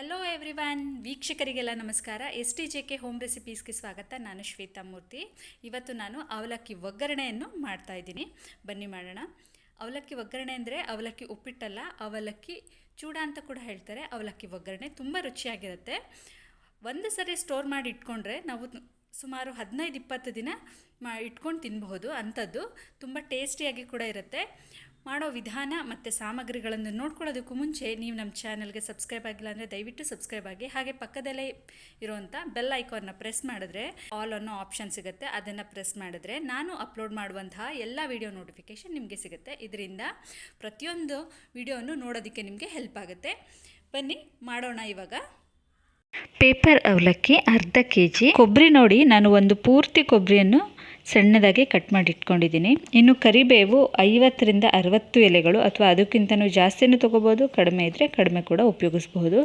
Hello everyone ವೀಕ್ಷಕರಿಗೆಲ್ಲ ನಮಸ್ಕಾರ. S T J K home ರೆಸಿಪೀಸ್ಗೆ ಸ್ವಾಗತ. ನಾನು ಶ್ವೇತಾ ಮೂರ್ತಿ. ಇವತ್ತು ನಾನು ಅವಲಕ್ಕಿ ಒಗ್ಗರಣೆಯನ್ನು ಮಾಡ್ತಾ ಇದ್ದೀನಿ. ಬನ್ನಿ ಮಾಡೋಣ. ಅವಲಕ್ಕಿ ಒಗ್ಗರಣೆ ಅಂದರೆ ಅವಲಕ್ಕಿ ಉಪ್ಪಿಟ್ಟಲ್ಲ, ಅವಲಕ್ಕಿ ಚೂಡ ಅಂತ ಕೂಡ ಹೇಳ್ತಾರೆ. ಅವಲಕ್ಕಿ ಒಗ್ಗರಣೆ ತುಂಬ ರುಚಿಯಾಗಿರುತ್ತೆ. ಒಂದು ಸರಿ ಸ್ಟೋರ್ ಮಾಡಿ ಇಟ್ಕೊಂಡ್ರೆ ನಾವು ಸುಮಾರು ಹದಿನೈದು ಇಪ್ಪತ್ತು ದಿನ ಮಾ ಇಟ್ಕೊಂಡು ತಿನ್ನಬಹುದು ಅಂಥದ್ದು ತುಂಬ ಟೇಸ್ಟಿಯಾಗಿ ಕೂಡ ಇರುತ್ತೆ. ಮಾಡೋ ವಿಧಾನ ಮತ್ತು ಸಾಮಗ್ರಿಗಳನ್ನು ನೋಡ್ಕೊಳ್ಳೋದಕ್ಕೂ ಮುಂಚೆ ನೀವು ನಮ್ಮ ಚಾನಲ್ಗೆ ಸಬ್ಸ್ಕ್ರೈಬ್ ಆಗಿಲ್ಲ ಅಂದರೆ ದಯವಿಟ್ಟು ಸಬ್ಸ್ಕ್ರೈಬ್ ಆಗಿ. ಹಾಗೆ ಪಕ್ಕದಲ್ಲೇ ಇರುವಂಥ ಬೆಲ್ ಐಕಾನ್ನ ಪ್ರೆಸ್ ಮಾಡಿದ್ರೆ ಆಲ್ ಅನ್ನೋ ಆಪ್ಷನ್ ಸಿಗುತ್ತೆ. ಅದನ್ನು ಪ್ರೆಸ್ ಮಾಡಿದ್ರೆ ನಾನು ಅಪ್ಲೋಡ್ ಮಾಡುವಂತಹ ಎಲ್ಲ ವಿಡಿಯೋ ನೋಟಿಫಿಕೇಷನ್ ನಿಮಗೆ ಸಿಗುತ್ತೆ. ಇದರಿಂದ ಪ್ರತಿಯೊಂದು ವಿಡಿಯೋನು ನೋಡೋದಕ್ಕೆ ನಿಮಗೆ ಹೆಲ್ಪ್ ಆಗುತ್ತೆ. ಬನ್ನಿ, ಮಾಡೋಣ ಇವಾಗ. ಪೇಪರ್ ಅವಲಕ್ಕಿ ಅರ್ಧ ಕೆ ಜಿ ಕೊಬ್ಬರಿ ನೋಡಿ. ನಾನು ಒಂದು ಪೂರ್ತಿ ಕೊಬ್ಬರಿಯನ್ನು ಸಣ್ಣದಾಗಿ ಕಟ್ ಮಾಡಿ ಇಟ್ಕೊಂಡಿದ್ದೀನಿ ಇನ್ನು ಕರಿಬೇವು ಐವತ್ತರಿಂದ ಅರವತ್ತು ಎಲೆಗಳು ಅಥವಾ ಅದಕ್ಕಿಂತನೂ ಜಾಸ್ತಿನೂ ತೊಗೋಬೋದು, ಕಡಿಮೆ ಇದ್ದರೆ ಕಡಿಮೆ ಕೂಡ ಉಪಯೋಗಿಸ್ಬೋದು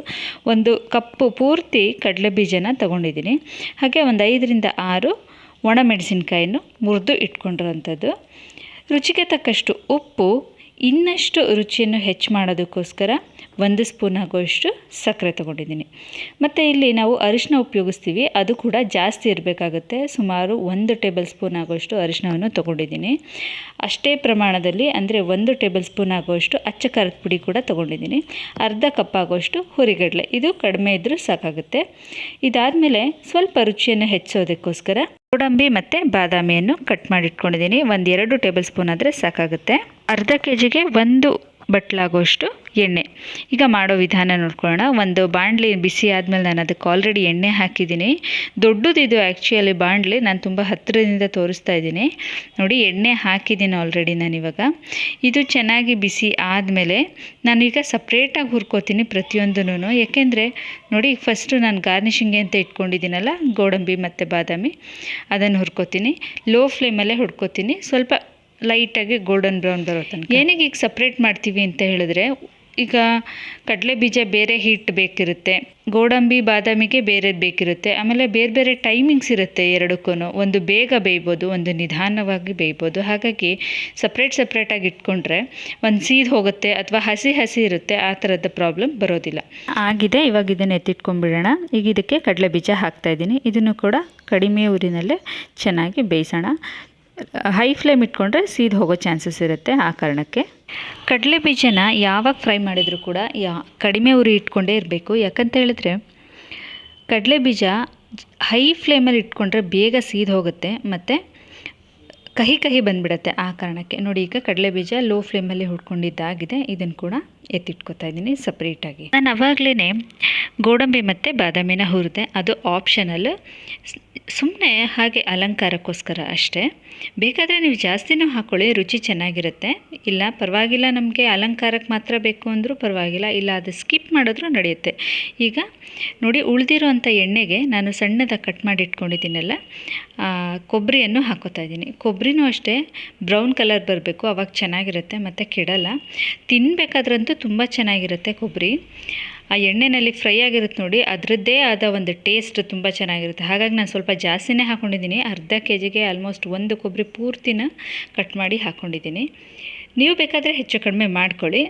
ಒಂದು ಕಪ್ಪು ಪೂರ್ತಿ ಕಡಲೆ ಬೀಜನ ತೊಗೊಂಡಿದ್ದೀನಿ. ಹಾಗೆ ಒಂದು ಐದರಿಂದ ಆರು ಒಣಮೆಣಸಿನ್ಕಾಯನ್ನು ಮುರಿದು ಇಟ್ಕೊಂಡಿರೋಂಥದ್ದು. ರುಚಿಗೆ ತಕ್ಕಷ್ಟು ಉಪ್ಪು ಇನ್ನಷ್ಟು ರುಚಿಯನ್ನು ಹೆಚ್ಚು ಮಾಡೋದಕ್ಕೋಸ್ಕರ ಒಂದು ಸ್ಪೂನ್ ಆಗುವಷ್ಟು ಸಕ್ಕರೆ ತೊಗೊಂಡಿದ್ದೀನಿ. ಮತ್ತು ಇಲ್ಲಿ ನಾವು ಅರಿಶಿನ ಉಪಯೋಗಿಸ್ತೀವಿ, ಅದು ಕೂಡ ಜಾಸ್ತಿ ಇರಬೇಕಾಗುತ್ತೆ. ಸುಮಾರು ಒಂದು ಟೇಬಲ್ ಸ್ಪೂನ್ ಆಗುವಷ್ಟು ಅರಿಶಿನವನ್ನು ತೊಗೊಂಡಿದ್ದೀನಿ. ಅಷ್ಟೇ ಪ್ರಮಾಣದಲ್ಲಿ ಅಂದರೆ ಒಂದು ಟೇಬಲ್ ಸ್ಪೂನ್ ಆಗುವಷ್ಟು ಅಚ್ಚ ಖಾರದ ಪುಡಿ ಕೂಡ ತೊಗೊಂಡಿದ್ದೀನಿ. ಅರ್ಧ ಕಪ್ ಆಗುವಷ್ಟು ಹುರಿಗಡಲೆ, ಇದು ಕಡಿಮೆ ಇದ್ದರೂ ಸಾಕಾಗುತ್ತೆ. ಇದಾದಮೇಲೆ ಸ್ವಲ್ಪ ರುಚಿಯನ್ನು ಹೆಚ್ಚೋದಕ್ಕೋಸ್ಕರ ಗೋಡಂಬಿ ಮತ್ತು ಬಾದಾಮಿಯನ್ನು ಕಟ್ ಮಾಡಿಟ್ಕೊಂಡಿದ್ದೀನಿ. ಒಂದು ಎರಡು ಟೇಬಲ್ ಸ್ಪೂನ್ ಆದರೆ ಸಾಕಾಗುತ್ತೆ. ಅರ್ಧ ಕೆ ಜಿಗೆ ಒಂದು ಬಟ್ಲಾಗೋಷ್ಟು ಎಣ್ಣೆ. ಈಗ ಮಾಡೋ ವಿಧಾನ ನೋಡ್ಕೊಳ್ಳೋಣ. ಒಂದು ಬಾಣಲಿ ಬಿಸಿ ಆದಮೇಲೆ ನಾನು ಅದಕ್ಕೆ ಆಲ್ರೆಡಿ ಎಣ್ಣೆ ಹಾಕಿದ್ದೀನಿ. ದೊಡ್ಡದಿದು ಆ್ಯಕ್ಚುಲಿ ಬಾಣಲಿ ನಾನು ತುಂಬ ಹತ್ತಿರದಿಂದ ತೋರಿಸ್ತಾ ಇದ್ದೀನಿ. ನೋಡಿ, ಎಣ್ಣೆ ಹಾಕಿದ್ದೀನಿ ಆಲ್ರೆಡಿ ನಾನಿವಾಗ ಇದು ಚೆನ್ನಾಗಿ ಬಿಸಿ ಆದಮೇಲೆ ನಾನೀಗ ಸಪ್ರೇಟಾಗಿ ಹುರ್ಕೋತೀನಿ ಪ್ರತಿಯೊಂದೂ ಯಾಕೆಂದರೆ, ನೋಡಿ ಫಸ್ಟು ನಾನು ಗಾರ್ನಿಷಿಂಗ್ಗೆ ಅಂತ ಇಟ್ಕೊಂಡಿದ್ದೀನಲ್ಲ, ಗೋಡಂಬಿ ಮತ್ತು ಬಾದಾಮಿ. ಅದನ್ನು ಹುರ್ಕೋತೀನಿ. ಲೋ ಫ್ಲೇಮಲ್ಲೇ ಹುಡ್ಕೋತೀನಿ ಸ್ವಲ್ಪ ಲೈಟಾಗಿ ಗೋಲ್ಡನ್ ಬ್ರೌನ್ ಬರೋ ತನಕ. ಏನಿಗೆ ಈಗ ಸಪ್ರೇಟ್ ಮಾಡ್ತೀವಿ ಅಂತ ಹೇಳಿದ್ರೆ ಈಗ ಕಡಲೆ ಬೀಜ ಬೇರೆ ಹೀಟ್ ಬೇಕಿರುತ್ತೆ ಗೋಡಂಬಿ ಬಾದಾಮಿಗೆ ಬೇರೆದು ಬೇಕಿರುತ್ತೆ ಆಮೇಲೆ ಬೇರೆ ಬೇರೆ ಟೈಮಿಂಗ್ಸ್ ಇರುತ್ತೆ ಎರಡಕ್ಕೂ ಒಂದು ಬೇಗ ಬೇಯ್ಬೋದು ಒಂದು ನಿಧಾನವಾಗಿ ಬೇಯ್ಬೋದು. ಹಾಗಾಗಿ ಸಪ್ರೇಟ್ ಸಪ್ರೇಟಾಗಿ ಇಟ್ಕೊಂಡ್ರೆ ಒಂದು ಸೀದ್ ಹೋಗುತ್ತೆ ಅಥವಾ ಹಸಿ ಹಸಿ ಇರುತ್ತೆ ಆ ಥರದ ಪ್ರಾಬ್ಲಮ್ ಬರೋದಿಲ್ಲ. ಆಗಿದೆ ಇವಾಗ ಇದನ್ನು ಎತ್ತಿಟ್ಕೊಂಡ್ಬಿಡೋಣ. ಈಗ ಇದಕ್ಕೆ ಕಡಲೆ ಬೀಜ ಹಾಕ್ತಾಯಿದ್ದೀನಿ ಇದನ್ನು ಕೂಡ ಕಡಿಮೆ ಊರಿನಲ್ಲೇ ಚೆನ್ನಾಗಿ ಬೇಯಿಸೋಣ. ಹೈ ಫ್ಲೇಮ್ ಇಟ್ಕೊಂಡ್ರೆ ಸೀದ್ ಹೋಗೋ ಚಾನ್ಸಸ್ ಇರುತ್ತೆ ಆ ಕಾರಣಕ್ಕೆ. ಕಡಲೆ ಬೀಜನ ಯಾವಾಗ ಫ್ರೈ ಮಾಡಿದರೂ ಕೂಡ ಯಾ, ಕಡಿಮೆ ಉರಿ ಇಟ್ಕೊಂಡೇ ಇರಬೇಕು. ಯಾಕಂತ ಹೇಳಿದ್ರೆ ಕಡಲೆ ಬೀಜ ಹೈ ಫ್ಲೇಮಲ್ಲಿ ಇಟ್ಕೊಂಡ್ರೆ ಬೇಗ ಸೀದ್ ಹೋಗುತ್ತೆ ಮತ್ತು ಕಹಿ ಕಹಿ ಬಂದ್ಬಿಡತ್ತೆ ಆ ಕಾರಣಕ್ಕೆ. ನೋಡಿ ಈಗ ಕಡಲೆ ಬೀಜ ಲೋ ಫ್ಲೇಮಲ್ಲಿ ಹುಡ್ಕೊಂಡಿದ್ದಾಗಿದೆ ಇದನ್ನು ಕೂಡ ಎತ್ತಿಟ್ಕೊತಾ ಇದ್ದೀನಿ ಸಪ್ರೇಟಾಗಿ. ನಾನು ಅವಾಗಲೇ ಗೋಡಂಬಿ ಮತ್ತು ಬಾದಾಮಿನ ಹುರಿದೆ. ಅದು ಆಪ್ಷನಲ್ ಸುಮ್ಮನೆ ಹಾಗೆ ಅಲಂಕಾರಕ್ಕೋಸ್ಕರ ಅಷ್ಟೇ. ಬೇಕಾದರೆ ನೀವು ಜಾಸ್ತಿನೂ ಹಾಕ್ಕೊಳ್ಳಿ ರುಚಿ ಚೆನ್ನಾಗಿರುತ್ತೆ. ಇಲ್ಲ, ಪರವಾಗಿಲ್ಲ ನಮಗೆ ಅಲಂಕಾರಕ್ಕೆ ಮಾತ್ರ ಬೇಕು ಅಂದರೂ ಪರವಾಗಿಲ್ಲ. ಇಲ್ಲ, ಅದು ಸ್ಕಿಪ್ ಮಾಡಿದ್ರೂ ನಡೆಯುತ್ತೆ. ಈಗ ನೋಡಿ, ಉಳಿದಿರುವಂಥ ಎಣ್ಣೆಗೆ ನಾನು ಸಣ್ಣದಾಗಿ ಕಟ್ ಮಾಡಿ ಇಟ್ಕೊಂಡಿದ್ದೀನಲ್ಲ ಕೊಬ್ಬರಿಯನ್ನು ಹಾಕೋತಾ ಇದ್ದೀನಿ. ಕೊಬ್ಬರಿನೂ ಅಷ್ಟೇ, ಬ್ರೌನ್ ಕಲರ್ ಬರಬೇಕು, ಅವಾಗ ಚೆನ್ನಾಗಿರುತ್ತೆ, ಮತ್ತು ಕೆಡಲ್ಲ. ತಿನ್ನಬೇಕಾದ್ರಂತೂ ತುಂಬ ಚೆನ್ನಾಗಿರುತ್ತೆ ಕೊಬ್ಬರಿ. ಆ ಎಣ್ಣೆಯಲ್ಲಿ ಫ್ರೈ ಆಗಿರುತ್ತೆ ನೋಡಿ, ಅದರದ್ದೇ ಆದ ಒಂದು ಟೇಸ್ಟ್ ತುಂಬ ಚೆನ್ನಾಗಿರುತ್ತೆ. ಹಾಗಾಗಿ ನಾನು ಸ್ವಲ್ಪ ಜಾಸ್ತಿನೇ ಹಾಕ್ಕೊಂಡಿದ್ದೀನಿ ಅರ್ಧ ಕೆ ಜಿಗೆ ಆಲ್ಮೋಸ್ಟ್ ಒಂದು ಕೊಬ್ಬರಿ ಪೂರ್ತಿನ ಕಟ್ ಮಾಡಿ ಹಾಕ್ಕೊಂಡಿದ್ದೀನಿ ನೀವು ಬೇಕಾದರೆ ಹೆಚ್ಚು ಕಡಿಮೆ ಮಾಡ್ಕೊಳ್ಳಿ.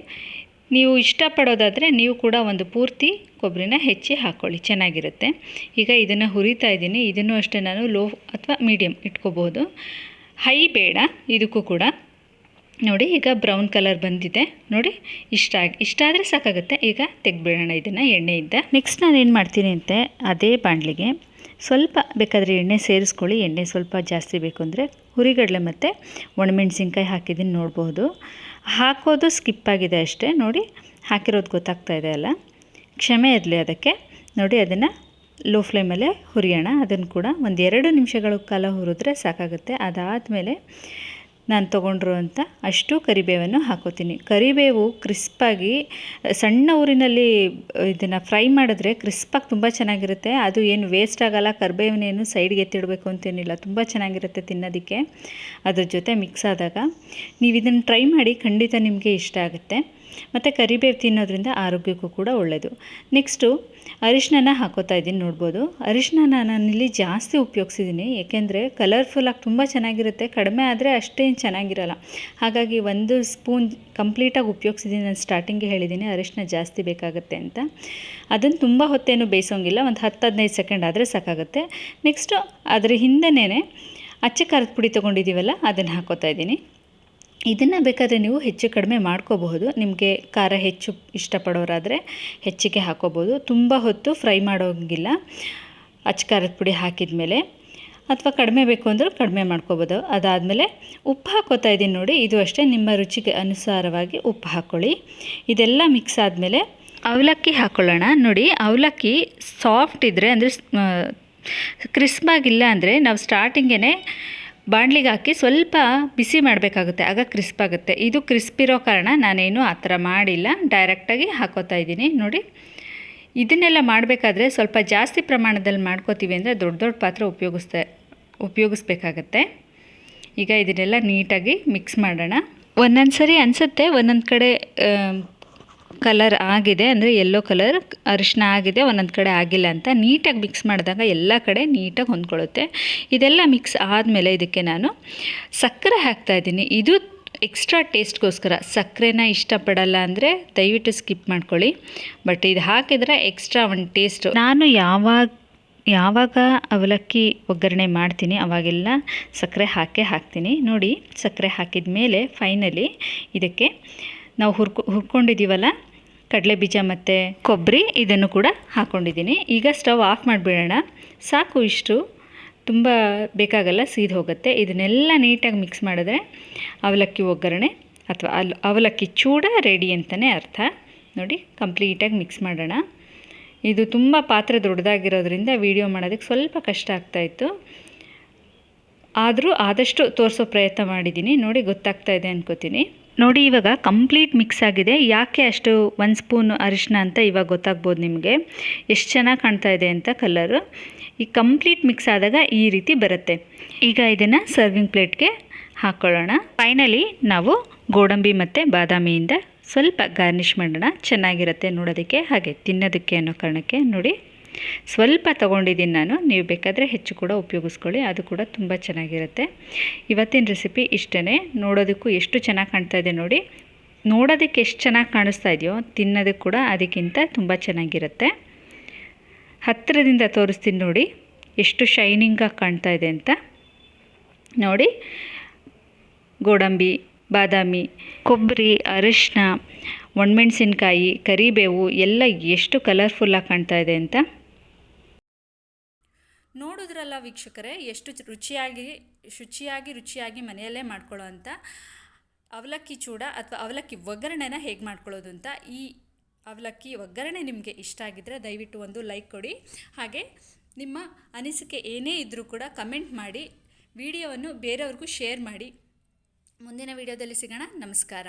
ನೀವು ಇಷ್ಟಪಡೋದಾದರೆ ನೀವು ಕೂಡ ಒಂದು ಪೂರ್ತಿ ಕೊಬ್ಬರಿನ ಹೆಚ್ಚಿ ಹಾಕ್ಕೊಳ್ಳಿ ಚೆನ್ನಾಗಿರುತ್ತೆ. ಈಗ ಇದನ್ನು ಹುರಿತಾ ಇದ್ದೀನಿ. ಇದನ್ನು ಅಷ್ಟೇ ನಾನು ಲೋ ಅಥವಾ ಮೀಡಿಯಮ್ ಇಟ್ಕೋಬಹುದು ಹೈ ಬೇಡ, ಇದಕ್ಕೂ ಕೂಡ. ನೋಡಿ, ಈಗ ಬ್ರೌನ್ ಕಲರ್ ಬಂದಿದೆ. ನೋಡಿ, ಇಷ್ಟ ಆಗಿ, ಇಷ್ಟ ಆದರೆ ಸಾಕಾಗುತ್ತೆ. ಈಗ ತೆಗೆದ್ಬಿಡೋಣ ಇದನ್ನು ಎಣ್ಣೆಯಿಂದ. ನೆಕ್ಸ್ಟ್ ನಾನು ಏನು ಮಾಡ್ತೀನಿ ಅಂತೆ, ಅದೇ ಬಾಣಲಿಗೆ ಸ್ವಲ್ಪ ಬೇಕಾದರೆ ಎಣ್ಣೆ ಸೇರಿಸ್ಕೊಳ್ಳಿ. ಎಣ್ಣೆ ಸ್ವಲ್ಪ ಜಾಸ್ತಿ ಬೇಕು ಅಂದರೆ ಹುರಿಗಡಲೆ ಮತ್ತು ಒಣಮೆಣ್ಸಿನ್ಕಾಯಿ ಹಾಕಿದ್ದೀನಿ ನೋಡ್ಬೋದು. ಹಾಕೋದು ಸ್ಕಿಪ್ ಆಗಿದೆ ಅಷ್ಟೇ. ನೋಡಿ, ಹಾಕಿರೋದು ಗೊತ್ತಾಗ್ತಾ ಇದೆ ಅಲ್ಲ? ಕ್ಷಮೆ ಇರಲಿ ಅದಕ್ಕೆ. ನೋಡಿ, ಅದನ್ನು ಲೋ ಫ್ಲೇಮಲ್ಲೇ ಹುರಿಯೋಣ. ಅದನ್ನು ಕೂಡ ಒಂದು ಎರಡು ನಿಮಿಷಗಳ ಕಾಲ ಹುರಿದ್ರೆ ಸಾಕಾಗುತ್ತೆ. ಅದಾದಮೇಲೆ ನಾನು ತೊಗೊಂಡಿರುವಂಥ ಅಷ್ಟು ಕರಿಬೇವನ್ನು ಹಾಕೋತೀನಿ. ಕರಿಬೇವು ಕ್ರಿಸ್ಪಾಗಿ, ಸಣ್ಣ ಊರಿನಲ್ಲಿ ಇದನ್ನು ಫ್ರೈ ಮಾಡಿದ್ರೆ ಕ್ರಿಸ್ಪಾಗಿ ತುಂಬ ಚೆನ್ನಾಗಿರುತ್ತೆ. ಅದು ಏನು ವೇಸ್ಟ್ ಆಗೋಲ್ಲ ಕರಿಬೇವನ್ನೇನು ಸೈಡ್ಗೆ ಎತ್ತಿಡಬೇಕು ಅಂತೇನಿಲ್ಲ. ತುಂಬ ಚೆನ್ನಾಗಿರುತ್ತೆ ತಿನ್ನೋದಕ್ಕೆ. ಅದ್ರ ಜೊತೆ ಮಿಕ್ಸ್ ಆದಾಗ ನೀವು ಇದನ್ನು ಟ್ರೈ ಮಾಡಿ ಖಂಡಿತ ನಿಮಗೆ ಇಷ್ಟ ಆಗುತ್ತೆ. ಮತ್ತು ಕರಿಬೇವು ತಿನ್ನೋದ್ರಿಂದ ಆರೋಗ್ಯಕ್ಕೂ ಕೂಡ ಒಳ್ಳೆಯದು ನೆಕ್ಸ್ಟು ಅರಿಶಿನ ಹಾಕೋತಾ ಇದ್ದೀನಿ ನೋಡ್ಬೋದು. ಅರಿಶಿನ ನಾನಿಲ್ಲಿ ಜಾಸ್ತಿ ಉಪಯೋಗಿಸಿದ್ದೀನಿ ಏಕೆಂದರೆ ಕಲರ್ಫುಲ್ಲಾಗಿ ತುಂಬ ಚೆನ್ನಾಗಿರುತ್ತೆ, ಕಡಿಮೆ ಆದರೆ ಅಷ್ಟೇನು ಚೆನ್ನಾಗಿರಲ್ಲ. ಹಾಗಾಗಿ ಒಂದು ಸ್ಪೂನ್ ಕಂಪ್ಲೀಟಾಗಿ ಉಪಯೋಗಿಸಿದ್ದೀನಿ ನಾನು ಸ್ಟಾರ್ಟಿಂಗ್ಗೆ ಹೇಳಿದ್ದೀನಿ ಅರಿಶಿನ ಜಾಸ್ತಿ ಬೇಕಾಗುತ್ತೆ ಅಂತ. ಅದನ್ನು ತುಂಬ ಹೊತ್ತೇನು ಬೇಯಿಸೋಂಗಿಲ್ಲ, ಒಂದು ಹತ್ತು ಹದಿನೈದು ಸೆಕೆಂಡ್ ಆದರೆ ಸಾಕಾಗುತ್ತೆ. ನೆಕ್ಸ್ಟು ಅದರ ಹಿಂದೆನೇ ಅಚ್ಚ ಖಾರದ ಪುಡಿ ತೊಗೊಂಡಿದ್ದೀವಲ್ಲ ಅದನ್ನು ಹಾಕೋತಾ ಇದ್ದೀನಿ. ಇದನ್ನು ಬೇಕಾದರೆ ನೀವು ಹೆಚ್ಚು ಕಡಿಮೆ ಮಾಡ್ಕೋಬಹುದು. ನಿಮಗೆ ಖಾರ ಹೆಚ್ಚು ಇಷ್ಟಪಡೋರಾದರೆ ಹೆಚ್ಚಿಗೆ ಹಾಕೋಬೋದು ತುಂಬ ಹೊತ್ತು ಫ್ರೈ ಮಾಡೋಂಗಿಲ್ಲ. ಅಚ್ಚ ಖಾರದ ಪುಡಿ ಹಾಕಿದ ಮೇಲೆ ಅಥವಾ ಕಡಿಮೆ ಬೇಕು ಅಂದರೂ ಕಡಿಮೆ ಮಾಡ್ಕೋಬೋದು ಅದಾದಮೇಲೆ ಉಪ್ಪು ಹಾಕೋತಾ ಇದ್ದೀನಿ ನೋಡಿ, ಇದು ಅಷ್ಟೇ. ನಿಮ್ಮ ರುಚಿಗೆ ಅನುಸಾರವಾಗಿ ಉಪ್ಪು ಹಾಕ್ಕೊಳ್ಳಿ ಇದೆಲ್ಲ ಮಿಕ್ಸ್ ಆದಮೇಲೆ ಅವಲಕ್ಕಿ ಹಾಕ್ಕೊಳ್ಳೋಣ ನೋಡಿ, ಅವಲಕ್ಕಿ ಸಾಫ್ಟ್ ಇದ್ದರೆ ಅಂದರೆ ಕ್ರಿಸ್ಪಾಗಿಲ್ಲ ಅಂದರೆ ನಾವು ಸ್ಟಾರ್ಟಿಂಗೇ ಬಾಣಲಿಗೆ ಹಾಕಿ ಸ್ವಲ್ಪ ಬಿಸಿ ಮಾಡಬೇಕಾಗುತ್ತೆ, ಆಗ ಕ್ರಿಸ್ಪ್ ಆಗುತ್ತೆ. ಇದು ಕ್ರಿಸ್ಪ್ ಇರೋ ಕಾರಣ ನಾನೇನು ಆ ಥರ ಮಾಡಿಲ್ಲ. ಡೈರೆಕ್ಟಾಗಿ ಹಾಕೋತಾ ಇದ್ದೀನಿ, ನೋಡಿ. ಇದನ್ನೆಲ್ಲ ಮಾಡಬೇಕಾದ್ರೆ ಸ್ವಲ್ಪ ಜಾಸ್ತಿ ಪ್ರಮಾಣದಲ್ಲಿ ಮಾಡ್ಕೋತೀವಿ ಅಂದರೆ ದೊಡ್ಡ ದೊಡ್ಡ ಪಾತ್ರೆ ಉಪಯೋಗಿಸ್ತಾ, ಉಪಯೋಗಿಸ್ಬೇಕಾಗತ್ತೆ. ಈಗ ಇದನ್ನೆಲ್ಲ ನೀಟಾಗಿ ಮಿಕ್ಸ್ ಮಾಡೋಣ. ಒಂದೊಂದು ಸರಿ ಅನಿಸುತ್ತೆ, ಒಂದೊಂದು ಕಡೆ ಕಲರ್ ಆಗಿದೆ ಅಂದರೆ ಯೆಲ್ಲೋ ಕಲರ್, ಅರಿಶಿನ ಆಗಿದೆ, ಒಂದೊಂದು ಕಡೆ ಆಗಿಲ್ಲ ಅಂತ ನೀಟಾಗಿ ಮಿಕ್ಸ್ ಮಾಡಿದಾಗ ಎಲ್ಲ ಕಡೆ ನೀಟಾಗಿ ಹೊಂದ್ಕೊಳ್ಳುತ್ತೆ. ಇದೆಲ್ಲ ಮಿಕ್ಸ್ ಆದಮೇಲೆ ಇದಕ್ಕೆ ನಾನು ಸಕ್ಕರೆ ಹಾಕ್ತಾಯಿದ್ದೀನಿ ಇದು ಎಕ್ಸ್ಟ್ರಾ ಟೇಸ್ಟ್ಗೋಸ್ಕರ ಸಕ್ಕರೆನ ಇಷ್ಟಪಡಲ್ಲ ಅಂದರೆ ದಯವಿಟ್ಟು ಸ್ಕಿಪ್ ಮಾಡ್ಕೊಳ್ಳಿ. ಬಟ್ ಇದು ಹಾಕಿದರೆ ಎಕ್ಸ್ಟ್ರಾ ಒಂದು ಟೇಸ್ಟು ನಾನು ಯಾವಾಗ ಯಾವಾಗ ಅವಲಕ್ಕಿ ಒಗ್ಗರಣೆ ಮಾಡ್ತೀನಿ, ಅವಾಗೆಲ್ಲ ಸಕ್ಕರೆ ಹಾಕೇ ಹಾಕ್ತೀನಿ. ನೋಡಿ, ಸಕ್ಕರೆ ಹಾಕಿದ ಮೇಲೆ ಫೈನಲಿ ಇದಕ್ಕೆ ನಾವು ಹುರ್ಕೊ ಹುರ್ಕೊಂಡಿದ್ದೀವಲ್ಲ ಕಡಲೆ ಬೀಜ ಮತ್ತು ಕೊಬ್ಬರಿ ಇದನ್ನು ಕೂಡ ಹಾಕ್ಕೊಂಡಿದ್ದೀನಿ ಈಗ ಸ್ಟವ್ ಆಫ್ ಮಾಡಿಬಿಡೋಣ. ಸಾಕು ಇಷ್ಟು. ತುಂಬ ಬೇಕಾಗಲ್ಲ, ಸೀದ್ ಹೋಗುತ್ತೆ. ಇದನ್ನೆಲ್ಲ ನೀಟಾಗಿ ಮಿಕ್ಸ್ ಮಾಡಿದ್ರೆ ಅವಲಕ್ಕಿ ಒಗ್ಗರಣೆ ಅಥವಾ ಅಲ್ಲಿ ಅವಲಕ್ಕಿ ಚೂಡ ರೆಡಿ ಅಂತಲೇ ಅರ್ಥ. ನೋಡಿ, ಕಂಪ್ಲೀಟಾಗಿ ಮಿಕ್ಸ್ ಮಾಡೋಣ. ಇದು ತುಂಬ ಪಾತ್ರೆ ದೊಡ್ಡದಾಗಿರೋದ್ರಿಂದ ವೀಡಿಯೋ ಮಾಡೋದಕ್ಕೆ ಸ್ವಲ್ಪ ಕಷ್ಟ ಆಗ್ತಾಯಿತ್ತು ಆದರೂ ಆದಷ್ಟು ತೋರಿಸೋ ಪ್ರಯತ್ನ ಮಾಡಿದ್ದೀನಿ. ನೋಡಿ, ಗೊತ್ತಾಗ್ತಾ ಇದೆ ಅನ್ಕೋತೀನಿ. ನೋಡಿ, ಇವಾಗ ಕಂಪ್ಲೀಟ್ ಮಿಕ್ಸ್ ಆಗಿದೆ. ಯಾಕೆ ಅಷ್ಟು ಒಂದು ಸ್ಪೂನ್ ಅರಿಶಿನ ಅಂತ ಇವಾಗ ಗೊತ್ತಾಗ್ಬೋದು ನಿಮಗೆ. ಎಷ್ಟು ಚೆನ್ನಾಗಿ ಕಾಣ್ತಾ ಇದೆ ಅಂತ ಕಲರು ಈ ಕಂಪ್ಲೀಟ್ ಮಿಕ್ಸ್ ಆದಾಗ ಈ ರೀತಿ ಬರುತ್ತೆ. ಈಗ ಇದನ್ನು ಸರ್ವಿಂಗ್ ಪ್ಲೇಟ್ಗೆ ಹಾಕ್ಕೊಳ್ಳೋಣ ಫೈನಲಿ ನಾವು ಗೋಡಂಬಿ ಮತ್ತು ಬಾದಾಮಿಯಿಂದ ಸ್ವಲ್ಪ ಗಾರ್ನಿಷ್ ಮಾಡೋಣ. ಚೆನ್ನಾಗಿರುತ್ತೆ ನೋಡೋದಕ್ಕೆ, ಹಾಗೆ ತಿನ್ನೋದಕ್ಕೆ ಅನ್ನೋ ಕಾರಣಕ್ಕೆ ನೋಡಿ. ಸ್ವಲ್ಪ ತೊಗೊಂಡಿದ್ದೀನಿ ನಾನು. ನೀವು ಬೇಕಾದರೆ ಹೆಚ್ಚು ಕೂಡ ಉಪಯೋಗಿಸ್ಕೊಳ್ಳಿ. ಅದು ಕೂಡ ತುಂಬ ಚೆನ್ನಾಗಿರುತ್ತೆ. ಇವತ್ತಿನ ರೆಸಿಪಿ ಇಷ್ಟೇ ನೋಡೋದಕ್ಕೂ ಎಷ್ಟು ಚೆನ್ನಾಗಿ ಕಾಣ್ತಾ ಇದೆ ನೋಡಿ. ನೋಡೋದಕ್ಕೆ ಎಷ್ಟು ಚೆನ್ನಾಗಿ ಕಾಣಿಸ್ತಾ ಇದೆಯೋ ತಿನ್ನೋದಕ್ಕೆ ಕೂಡ ಅದಕ್ಕಿಂತ ತುಂಬ ಚೆನ್ನಾಗಿರುತ್ತೆ. ಹತ್ತಿರದಿಂದ ತೋರಿಸ್ತೀನಿ ನೋಡಿ. ಎಷ್ಟು ಶೈನಿಂಗಾಗಿ ಕಾಣ್ತಾ ಇದೆ ಅಂತ. ನೋಡಿ. ಗೋಡಂಬಿ, ಬಾದಾಮಿ, ಕೊಬ್ಬರಿ ಅರಿಶಿನ ಒಣಮೆಣಸಿನ್ಕಾಯಿ, ಕರಿಬೇವು ಎಲ್ಲ ಎಷ್ಟು ಕಲರ್ಫುಲ್ಲಾಗಿ ಕಾಣ್ತಾ ಇದೆ ಅಂತ. ನೋಡಿದ್ರಲ್ಲ ವೀಕ್ಷಕರೇ, ಎಷ್ಟು ರುಚಿಯಾಗಿ, ಶುಚಿಯಾಗಿ, ರುಚಿಯಾಗಿ ಮನೆಯಲ್ಲೇ ಮಾಡ್ಕೊಳ್ಳೋ ಅಂಥ ಅವಲಕ್ಕಿ ಚೂಡ ಅಥವಾ ಅವಲಕ್ಕಿ ಒಗ್ಗರಣೆನ ಹೇಗೆ ಮಾಡ್ಕೊಳ್ಳೋದು ಅಂತ ಈ ಅವಲಕ್ಕಿ ಒಗ್ಗರಣೆ ನಿಮಗೆ ಇಷ್ಟ ಆಗಿದ್ದರೆ ದಯವಿಟ್ಟು ಒಂದು ಲೈಕ್ ಕೊಡಿ. ಹಾಗೆ ನಿಮ್ಮ ಅನಿಸಿಕೆ ಏನೇ ಇದ್ದರೂ ಕೂಡ ಕಮೆಂಟ್ ಮಾಡಿ, ವಿಡಿಯೋವನ್ನು ಬೇರೆಯವ್ರಿಗೂ ಶೇರ್ ಮಾಡಿ. ಮುಂದಿನ ವಿಡಿಯೋದಲ್ಲಿ ಸಿಗೋಣ. ನಮಸ್ಕಾರ.